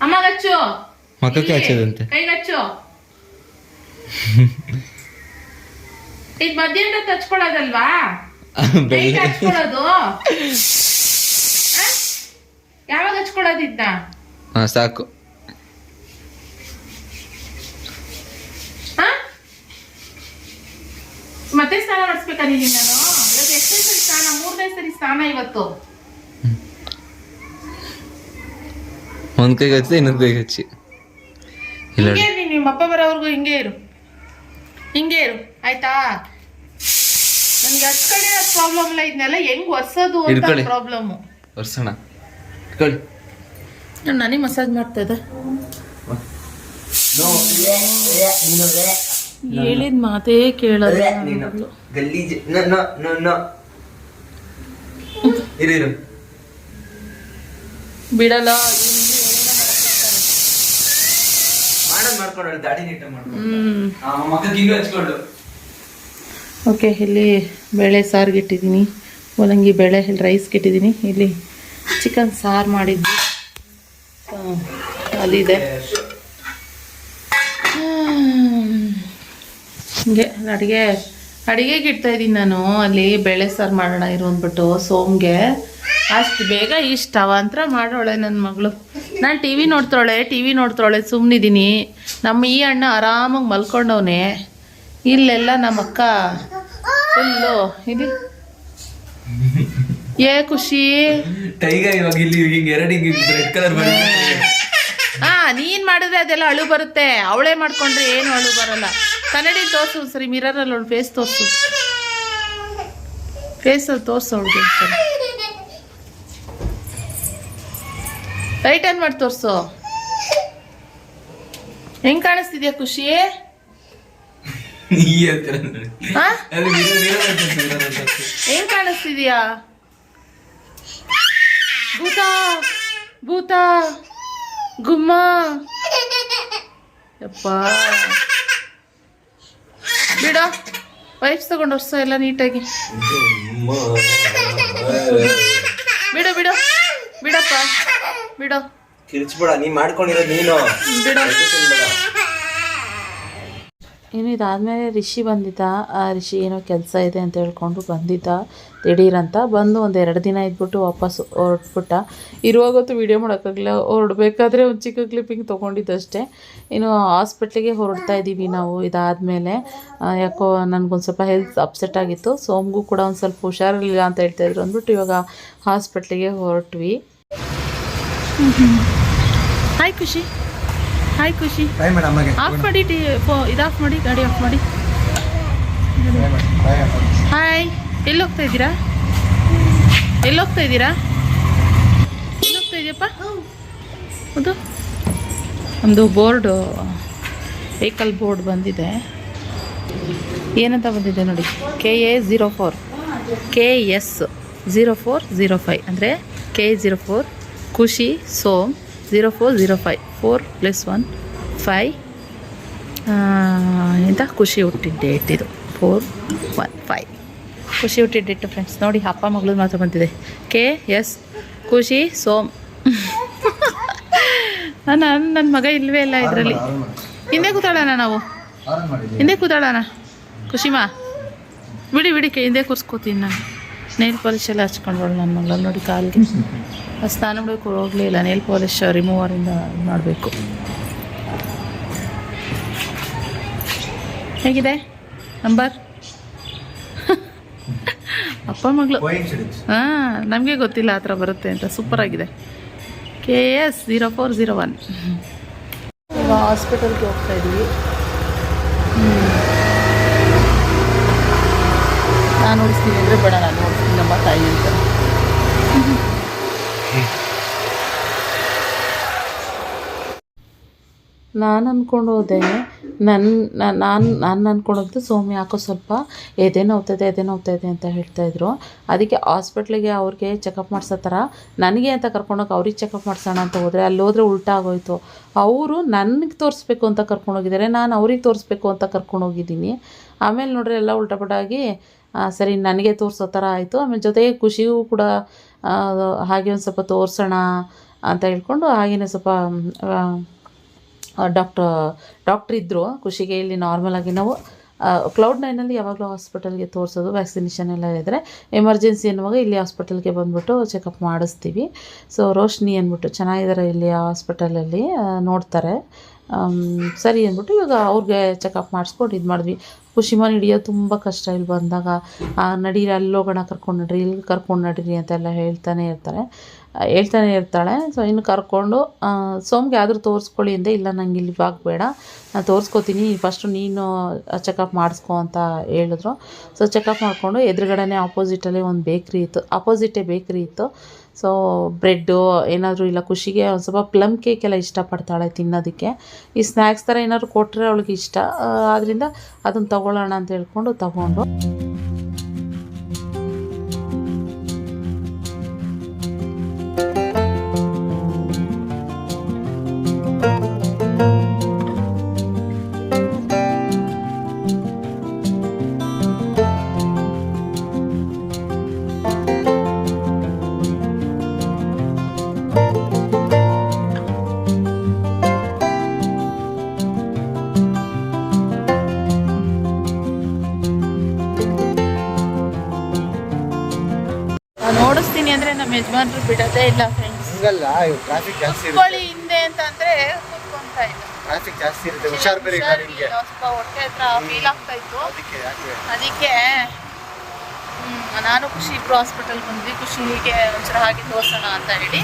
ಅಮ್ಮಗಚ್ಚು ಮಕ್ಕಕ್ಕೆ ಹಚ್ಚೋದಂತೆ. ಕೈಗಚ್ಚು ಇದು ಮಧ್ಯಾಹ್ನ ಹಚ್ಕೊಳ್ಳೋದಲ್ವಾ? ಕೈಗೆ ಹಚ್ಕೊಳ್ಳೋದು? ಯಾವಾಗ ಹಚ್ಕೊಳ್ಳೋದಿದ್ನ? ಹಾ ಸಾಕು? ಮತ್ತೆ ಸ್ನಾನ ಮಾಡಿಸ್ಬೇಕಾ ನೀನು ನಾನು ಇವತ್ತು ಎಷ್ಟೇ ಸರಿ ಸ್ನಾನ? ಮೂರನೇ ಸರಿ ಸ್ನಾನ ಇವತ್ತು. ಒಂದ್ ಕೈಗೆ ಹಚ್ಚಿ ಇನ್ನೊಂದ್ ಕೈಗೆ ಹಚ್ಚಿ. ಹಿಂಗೆ ನೀನು ನಿಮ್ಮ ಅಪ್ಪ ಬರೋವರೆಗೂ ಹಿಂಗೆ ಇರು. ಹಿಂಗೆ ಇರು. ಆಯ್ತಾ? ನನ್ಗೆ ಹಚ್ಕೊಳ್ಳಿ ಪ್ರಾಬ್ಲಮ್ ಇಲ್ಲ ಇದನ್ನೆಲ್ಲ ಹೆಂಗ್ ಒರ್ಸೋದು ಅಂತ ಹಿಡ್ಕೊಳ್ಳಿ. ಪ್ರಾಬ್ಲಮ್ ವರ್ಷಣ ಇಟ್ಕೊಳ್ಳಿ ನಾನೇ ಮಸಾಜ್ ಮಾಡ್ತಾ ಇದ್ದೆ. ಹೇಳಿದ ಮಾತೇ ಕೇಳೋದು ಗಲೀಜ್ ನೋ ನೋ ನೋ ನೋ ಇರು ಇರು. ಬಿಡಲ್ಲ ಮಾಡೋದ್ ಮಾಡ್ಕೊಂಡು ದಾಡಿ ನೀಟ ಮಾಡ್ಕೊಂಡು ಹ್ಮ್. ಇನ್ನೂ ಹಚ್ಕೊಂಡು. ಓಕೆ, ಇಲ್ಲಿ ಬೇಳೆ ಸಾರಿಗೆ ಇಟ್ಟಿದ್ದೀನಿ ಮೂಲಂಗಿ ಬೇಳೆ ರೈಸ್ಗೆ ಇಟ್ಟಿದ್ದೀನಿ ಇಲ್ಲಿ ಚಿಕನ್ ಸಾರು ಮಾಡಿದ್ವಿ ಅದಿದೆ. ಹಿಂಗೆ ಅಡುಗೆ, ಅಡುಗೆಗೆ ಇಡ್ತಾ ಇದ್ದೀನಿ ನಾನು. ಅಲ್ಲಿ ಬೇಳೆ ಸಾರು ಮಾಡೋಣ ಇರು ಅಂದ್ಬಿಟ್ಟು ಸೋಮ್ಗೆ. ಅಷ್ಟು ಬೇಗ ಇಷ್ಟ ಅವಾಂತರ ಮಾಡೋಳೆ ನನ್ನ ಮಗಳು. ನಾನು ಟಿ ವಿ ನೋಡ್ತಾಳೆ, ಟಿ ವಿ ನೋಡ್ತಾಳೆ ಸುಮ್ಮನಿದ್ದೀನಿ ನಮ್ಮ ಈ ಅಣ್ಣ ಆರಾಮಾಗಿ ಮಲ್ಕೊಂಡವನೇ. ಇಲ್ಲೆಲ್ಲ ನಮ್ಮ ಅಕ್ಕ ಫುಲ್ಲು ಇದು ಏ ಖುಷಿ. ಟೈಗರ್ ಇವಾಗ ಇಲ್ಲಿ ಹಿಂಗೆ ಎರಡು ಹಿಂಗೆ ರೆಡ್ ಕಲರ್ ಬರುತ್ತೆ. ಹಾ ನೀನ್ ಮಾಡಿದ್ರೆ ಅದೆಲ್ಲ ಅಳು ಬರುತ್ತೆ. ಅವಳೇ ಮಾಡ್ಕೊಂಡ್ರೆ ಏನು ಅಳು ಬರಲ್ಲ. ಕನ್ನಡಿ ತೋರ್ಸು ಸರಿ ಮಿರರಲ್ಲಿ ಅವಳು ಫೇಸ್ ತೋರ್ಸು. ಫೇಸಲ್ಲಿ ತೋರ್ಸು ಅವಳಿಗೆ ರೈಟ್ ಏನ್ ಮಾಡಿ ತೋರ್ಸು. ಹೆಂಗ್ ಕಾಣಿಸ್ತಿದ್ಯಾ ಖುಷಿ? ಹಾ ಹೆಂಗ್ ಕಾಣಿಸ್ತಿದ್ಯಾ? ಭೂತ ಭೂತ ಗುಮ್ಮ. ಯಪ್ಪ. ಬಿಡ. ವೈಪ್ಸ್ ತಗೊಂಡು ವರ್ಷ ಎಲ್ಲ ನೀಟಾಗಿ. ಬಿಡು ಬಿಡು. ಬಿಡಪ್ಪ. ಬಿಡು. ಕಿರ್ಚ್ಬೇಡ ನೀ ಮಾಡ್ಕೊಂಡಿರೋದು ನೀನು. ಬಿಡು. ಇನ್ನು ಇದಾದಮೇಲೆ ರಿಷಿ ಬಂದಿದ್ದ. ಆ ರಿಷಿ ಏನೋ ಕೆಲಸ ಇದೆ ಅಂತ ಹೇಳ್ಕೊಂಡು ಬಂದಿದ್ದ. ದಿಢೀರಂತ ಬಂದು ಒಂದು ಎರಡು ದಿನ ಇದ್ಬಿಟ್ಟು ವಾಪಸ್ ಹೊರಟ್ಬಿಟ್ಟ. ಇರುವಾಗತ್ತು ವೀಡಿಯೋ ಮಾಡೋಕ್ಕಾಗಲಿಲ್ಲ. ಹೊರಡ್ಬೇಕಾದ್ರೆ ಒಂದು ಚಿಕ್ಕ ಕ್ಲಿಪ್ಪಿಂಗ್ ತೊಗೊಂಡಿದ್ದಷ್ಟೇ. ಇನ್ನು ಹಾಸ್ಪಿಟ್ಲಿಗೆ ಹೊರಡ್ತಾ ಇದ್ದೀವಿ ನಾವು. ಇದಾದಮೇಲೆ ಯಾಕೋ ನನಗೊಂದು ಸ್ವಲ್ಪ ಹೆಲ್ತ್ ಅಪ್ಸೆಟ್ ಆಗಿತ್ತು. ಸೋಮ್ಗೂ ಕೂಡ ಒಂದು ಸ್ವಲ್ಪ ಹುಷಾರಿರಲಿಲ್ಲ ಅಂತ ಹೇಳ್ತಾಯಿದ್ರು ಅಂದ್ಬಿಟ್ಟು ಇವಾಗ ಹಾಸ್ಪಿಟ್ಲಿಗೆ ಹೊರಟ್ವಿ. Hi Khushi. Hi Khushi bye madam off ಮಾಡಿ ಟಿ ಫೋ ಇದು ಆಫ್ ಮಾಡಿ ಗಾಡಿ ಆಫ್ ಮಾಡಿ. ಹಾಯ್ ಎಲ್ಲಿ ಹೋಗ್ತಾ ಇದ್ದೀರಾ ಎಲ್ಲಿ ಹೋಗ್ತಾ ಇದ್ದೀರಾ? ಎಲ್ಲಿ ಹೋಗ್ತಾ ಇದೆಯಪ್ಪ? ಹೌದು ನಮ್ಮದು ಬೋರ್ಡು ವೆಹಿಕಲ್ ಬೋರ್ಡ್ ಬಂದಿದೆ. ಏನಂತ ಬಂದಿದೆ ನೋಡಿ. K A zero four K S zero four zero five ಅಂದರೆ K zero four Khushi Som zero four zero five four plus one five ಎಂತ? ಖುಷಿ ಹುಟ್ಟಿದ ಡೇಟ್ ಇದು. ಫೋರ್ ಒನ್ ಫೈ ಖುಷಿ ಹುಟ್ಟಿದ ಡೇಟು ಫ್ರೆಂಡ್ಸ್ ನೋಡಿ, ಅಪ್ಪ ಮಗಳು ಮಾತ್ರ ಬಂದಿದೆ. ಕೆ, ಎಸ್, ಖುಷಿ, ಸೋಮ್. ನಾನು ನನ್ನ ಮಗ ಇಲ್ಲವೇ ಇಲ್ಲ ಇದರಲ್ಲಿ. ಹಿಂದೆ ಕೂತಾಳಣ ನಾವು? ಹಿಂದೆ ಕೂತಾಳಣ ಖುಷಿಮಾ? ಬಿಡಿ ಬಿಡಿ ಹಿಂದೆ ಕೂರಿಸ್ಕೋತೀನಿ ನಾನು. ನೇಲ್ ಪಾಲಿಶ್ ಎಲ್ಲ ಹಚ್ಕೊಂಡ್ವಳು ನನ್ನ ಮಗಳು. ನೋಡಿ, ಕಾಲಿಗೆ. ಸ್ನಾನ ಮಾಡೋಕ್ಕೆ ಹೋಗಲೇ ಇಲ್ಲ. ನೇಲ್ ಪಾಲಿಶ್ ರಿಮೂವರಿಂದ ಮಾಡಬೇಕು. ಹೇಗಿದೆ? ನಂಬರ್ ಅಪ್ಪ ಮಗಳು. ಹಾಂ ನಮಗೆ ಗೊತ್ತಿಲ್ಲ ಆ ಥರ ಬರುತ್ತೆ ಅಂತ. ಸೂಪರ್ ಆಗಿದೆ. K S zero four zero one ಹಾಸ್ಪಿಟಲ್ಗೆ ಹೋಗ್ತಾ ಇದ್ದೀವಿ ನಾನು ಓಡಿಸ್ತೀನಿ ಅಂದರೆ ಬೇಡ ನಾನು ಓಡಿಸ್ತೀನಿ ನಮ್ಮ ತಾಯಿ ಅಂತ. ನಾನು ಅಂದ್ಕೊಂಡು ಹೋದೆ. ನನ್ನ ನಾನು ನಾನು ಅಂದ್ಕೊಂಡೋಗ್ದು ಸೌಮ್ಯ ಯಾಕೋ ಸ್ವಲ್ಪ ಎದೆ ನೋವ್ತದೆ ಎದೆ ನೋವ್ತದೆ ಅಂತ ಹೇಳ್ತಾಯಿದ್ರು ಅದಕ್ಕೆ ಹಾಸ್ಪಿಟ್ಲಿಗೆ ಅವ್ರಿಗೆ ಚೆಕಪ್ ಮಾಡಿಸೋ ಥರ ನನಗೆ ಅಂತ ಕರ್ಕೊಂಡೋಗಿ ಅವ್ರಿಗೆ ಚೆಕಪ್ ಮಾಡ್ಸೋಣ ಅಂತ ಹೋದರೆ ಅಲ್ಲಿ ಹೋದರೆ ಉಲ್ಟಾ ಆಗೋಯ್ತು. ಅವರು ನನಗೆ ತೋರಿಸ್ಬೇಕು ಅಂತ ಕರ್ಕೊಂಡೋಗಿದ್ದಾರೆ, ನಾನು ಅವ್ರಿಗೆ ತೋರಿಸ್ಬೇಕು ಅಂತ ಕರ್ಕೊಂಡೋಗಿದ್ದೀನಿ. ಆಮೇಲೆ ನೋಡ್ರಿ ಎಲ್ಲ ಉಲ್ಟಾಪಟಾಗಿ ಸರಿ ನನಗೆ ತೋರಿಸೋ ಥರ ಆಯಿತು. ಆಮೇಲೆ ಜೊತೆಗೆ ಖುಷಿಯೂ ಕೂಡ ಹಾಗೆ ಒಂದು ಸ್ವಲ್ಪ ತೋರಿಸೋಣ ಅಂತ ಹೇಳ್ಕೊಂಡು ಹಾಗೆಯೇ ಸ್ವಲ್ಪ ಡಾಕ್ಟ್ರ್ ಡಾಕ್ಟ್ರ್ ಇದ್ದರು ಖುಷಿಗೆ ಇಲ್ಲಿ ನಾರ್ಮಲಾಗಿ ನಾವು ಕ್ಲೌಡ್ ನೈನಲ್ಲಿ ಯಾವಾಗಲೂ ಹಾಸ್ಪಿಟಲ್ಗೆ ತೋರಿಸೋದು ವ್ಯಾಕ್ಸಿನೇಷನ್ ಎಲ್ಲ ಇದ್ದರೆ ಎಮರ್ಜೆನ್ಸಿ ಅನ್ನುವಾಗ ಇಲ್ಲಿ ಹಾಸ್ಪಿಟಲ್ಗೆ ಬಂದುಬಿಟ್ಟು ಚೆಕಪ್ ಮಾಡಿಸ್ತೀವಿ. ಸೊ ರೋಶ್ನಿ ಅಂದ್ಬಿಟ್ಟು ಚೆನ್ನಾಗಿದ್ದಾರೆ ಇಲ್ಲಿ ಹಾಸ್ಪಿಟಲಲ್ಲಿ ನೋಡ್ತಾರೆ. ಸರಿ ಅಂದ್ಬಿಟ್ಟು ಇವಾಗ ಅವ್ರಿಗೆ ಚೆಕಪ್ ಮಾಡಿಸ್ಕೊಂಡು ಇದು ಮಾಡಿದ್ವಿ. ಖುಷಿಮಾನ್ ಹಿಡಿಯೋದು ತುಂಬ ಕಷ್ಟ ಇಲ್ಲಿ ಬಂದಾಗ. ನಡೀರಿ ಅಲ್ಲಿ ಹೋಗೋಣ ಕರ್ಕೊಂಡು ನಡ್ರಿ ಇಲ್ಲಿ ಕರ್ಕೊಂಡು ನಡೀರಿ ಅಂತೆಲ್ಲ ಹೇಳ್ತಾನೆ ಇರ್ತಾರೆ. ಹೇಳ್ತಾನೆ ಇರ್ತಾಳೆ. ಸೊ ಇನ್ನು ಕರ್ಕೊಂಡು ಸೋಮ್ಗೆ ಆದರೂ ತೋರಿಸ್ಕೊಳ್ಳಿ ಅಂದೆ, ಇಲ್ಲ, ನಂಗೆ ಇಲ್ಲಿ ಬೇಡ. ನಾನು ತೋರಿಸ್ಕೊತೀನಿ ಫಸ್ಟು ನೀನು ಚೆಕಪ್ ಮಾಡಿಸ್ಕೊ ಅಂತ ಹೇಳಿದ್ರು. ಸೊ ಚೆಕಪ್ ಮಾಡಿಕೊಂಡು ಎದುರುಗಡೆನೇ ಆಪೋಸಿಟಲ್ಲಿ ಒಂದು ಬೇಕ್ರಿ ಇತ್ತು. ಅಪೋಸಿಟೇ ಬೇಕ್ರಿ ಇತ್ತು. ಸೊ ಬ್ರೆಡ್ಡು ಏನಾದರೂ ಇಲ್ಲ, ಖುಷಿಗೆ ಒಂದು ಸ್ವಲ್ಪ ಪ್ಲಮ್ ಕೇಕ್ ಎಲ್ಲ ಇಷ್ಟಪಡ್ತಾಳೆ ತಿನ್ನೋದಕ್ಕೆ. ಈ ಸ್ನ್ಯಾಕ್ಸ್ ಥರ ಏನಾದ್ರು ಕೊಟ್ಟರೆ ಅವಳಿಗೆ ಇಷ್ಟ. ಆದ್ದರಿಂದ ಅದನ್ನು ತಗೊಳ್ಳೋಣ ಅಂತ ಹೇಳ್ಕೊಂಡು ತಗೊಂಡು. ಅಂದರೆ ನಮ್ಮ ಯಜಮಾನ್ರು ಬಿಡೋದೇ ಇಲ್ಲ ಫ್ರೆಂಡ್ಸ್ ಹಂಗಲ್ಲ ಟ್ರಾಫಿಕ್ ಜಾಸ್ತಿ ಇರುತ್ತೆ. ಕುತ್ಕೊಳ್ಳಿ ಹಿಂದೆ ಅಂತಂದ್ರೆ ಕೂತ್ಕೊಂತ ಇಲ್ಲ. ಟ್ರಾಫಿಕ್ ಜಾಸ್ತಿ ಇರುತ್ತೆ ಹುಷಾರ್ ಬೇರೆ ಇಲ್ಲ ನಿಮ್ಗೆ ಸ್ವಲ್ಪ ಹೊಟ್ಟೆ ಹತ್ರ ಫೀಲ್ ಆಗ್ತಾ ಇತ್ತು. ಅದಕ್ಕೆ ಯಾಕೆ? ಅದಕ್ಕೆ ಹ್ಮ್, ನಾನು ಖುಷಿ ಇಬ್ರು ಹಾಸ್ಪಿಟಲ್ ಬಂದ್ವಿ. ಖುಷಿಗೆ ಒಂಚೂರು ಹಾಗೆ ತೋರ್ಸೋಣ ಅಂತ ಹೇಳಿ.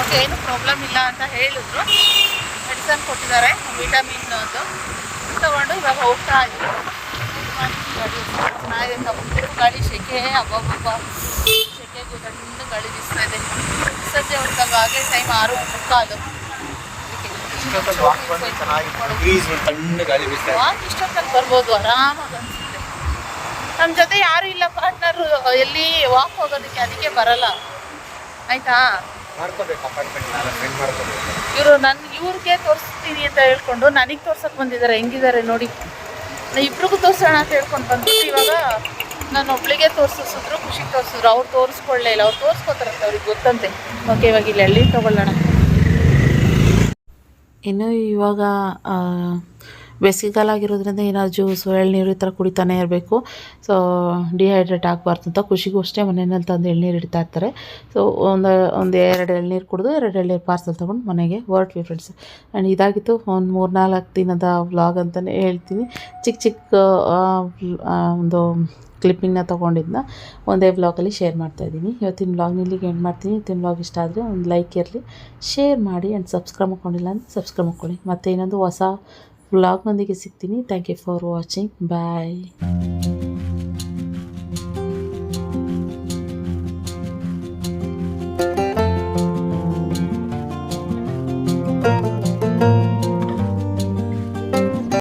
ಓಕೆ ಏನು ಪ್ರಾಬ್ಲಮ್ ಇಲ್ಲ ಅಂತ ಹೇಳಿದ್ರು. ಮೆಡಿಸನ್ ಕೊಟ್ಟಿದ್ದಾರೆ ವಿಟಮಿನ್ ಅದು. ತಗೊಂಡು ಇವಾಗ ಹೋಗ್ತಾ ಇದ್ವಿ. ಚೆನ್ನಾಗಿದೆ ಫುಲ್ ಗಾಳಿ ತಣ್ಣ ಗಾಳಿ ಬೀಸ್ತಾ ಇದೆ ಸದ್ಯ ಹಾಗೆ ಟೈಮ್ ಆರು ಮುಕ್ಕಾಲು ವಾಕ್ ಇಷ್ಟೊತ್ತಲ್ಲಿ ಬರ್ಬೋದು ಆರಾಮಾಗಿ ಅನಿಸುತ್ತೆ ನಮ್ಮ ಜೊತೆ ಯಾರು ಇಲ್ಲ ಪಾರ್ಟ್ನರ್ ಎಲ್ಲಿ ವಾಕ್ ಹೋಗೋದಕ್ಕೆ ಅದಕ್ಕೆ ಬರಲ್ಲ. ಆಯ್ತಾ? ಇವ್ರು ನನ್ನ ಇವ್ರಿಗೆ ತೋರಿಸ್ತೀನಿ ಅಂತ ಹೇಳ್ಕೊಂಡು ನನಗೆ ತೋರ್ಸಕ್ ಬಂದಿದ್ದಾರೆ ಹೆಂಗಿದ್ದಾರೆ ನೋಡಿ. ಇಬ್ರಿಗೂ ತೋರಿಸೋಣ ಅಂತ ಹೇಳ್ಕೊಂಡು ಬಂದ್ಬಿಟ್ಟು ಇವಾಗ ನಾನು ಒಬ್ಳಿಗೆ ತೋರಿಸಿದ್ರು ಖುಷಿಗೆ ತೋರಿಸಿದ್ರು. ಅವ್ರು ತೋರಿಸ್ಕೊಳ್ಳೇ ಇಲ್ಲ. ಅವ್ರು ತೋರಿಸ್ಕೋತಾರಂತೆ ಅವ್ರಿಗೆ ಗೊತ್ತಂತೆ. ಓಕೆ ಇವಾಗ ಇಲ್ಲಿ ಹಳ್ಳಿ ತಗೊಳ್ಳೋಣ? ಇನ್ನು ಇವಾಗ ಬೇಸಿಗೆಗಾಲ ಆಗಿರೋದ್ರಿಂದ ಏನಾದ್ರು ಜ್ಯೂಸು ಎಳ್ನೀರು ಈ ಥರ ಕುಡಿತಾನೆ ಇರಬೇಕು. ಸೊ ಡಿಹೈಡ್ರೇಟ್ ಆಗಬಾರ್ದು ಅಂತ ಖುಷಿಗೂ ಅಷ್ಟೇ ಮನೆಯಲ್ಲಿ ತಂದು ಎಳ್ನೀರು ಇಡ್ತಾ ಇರ್ತಾರೆ. ಸೊ ಒಂದು ಒಂದು ಎರಡು ಎಳ್ನೀರು ಕುಡಿದು ಎರಡು ಎಳ್ನೀರು ಪಾರ್ಸಲ್ ತೊಗೊಂಡು ಮನೆಗೆ ಹೊರಟ್ವಿ ಫ್ರೆಂಡ್ಸ್ ಆ್ಯಂಡ್ ಇದಾಗಿತ್ತು, ಒಂದು ಮೂರು ನಾಲ್ಕು ದಿನದ ವ್ಲಾಗ್ ಅಂತಲೇ ಹೇಳ್ತೀನಿ. ಚಿಕ್ಕ ಚಿಕ್ಕ ಒಂದು ಕ್ಲಿಪ್ಪಿಂಗ್ನ ತೊಗೊಂಡಿದ್ದನ್ನ ಒಂದೇ ವ್ಲಾಗಲ್ಲಿ ಶೇರ್ ಮಾಡ್ತಾಯಿದ್ದೀನಿ ಇವತ್ತಿನ ವ್ಲಾಗ್ ಇಲ್ಲಿಗೆ ಎಂಡ್ ಮಾಡ್ತೀನಿ. ಇವತ್ತಿನ ವ್ಲಾಗ್ ಇಷ್ಟ ಆದರೆ ಒಂದು ಲೈಕ್ ಇರಲಿ ಶೇರ್ ಮಾಡಿ ಆ್ಯಂಡ್ ಸಬ್ಸ್ಕ್ರೈಬ್ ಮಾಡ್ಕೊಂಡಿಲ್ಲ ಅಂದರೆ ಸಬ್ಸ್ಕ್ರೈಬ್ ಮಾಡ್ಕೊಳ್ಳಿ. ಮತ್ತು ಇನ್ನೊಂದು ಹೊಸ ವ್ಲಾಗ್ನೊಂದಿಗೆ ಸಿಗ್ತೀನಿ. Thank you for watching bye